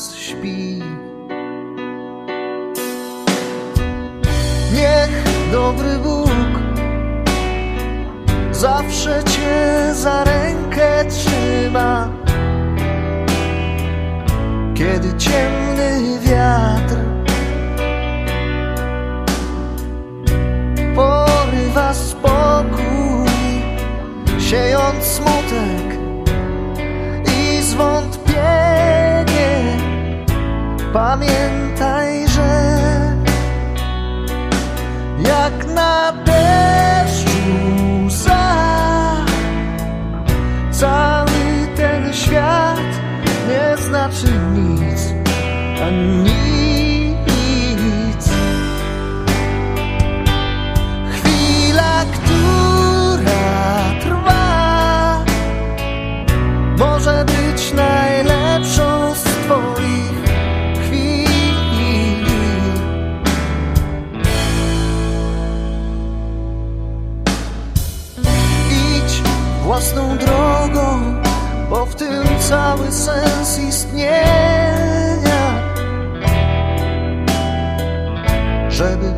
Teraz śpi. Niech dobry Bóg zawsze cię za rękę trzyma. Kiedy ciemny wiatr pamiętaj, że jak na deszczu za cały ten świat nie znaczy nic, a nic. Własną drogą, bo w tym cały sens istnienia. Żeby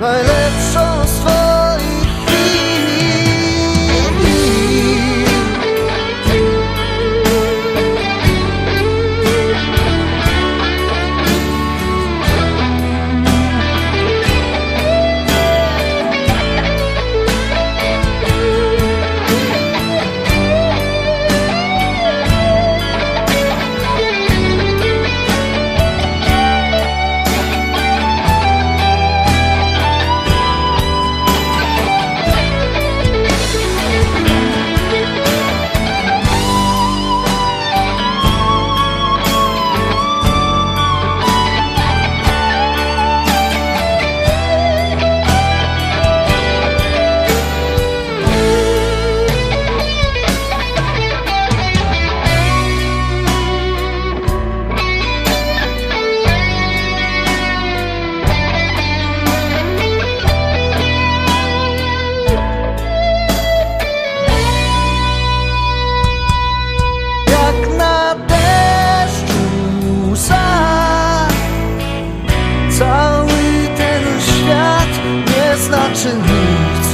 the znaczy nic,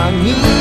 a nic.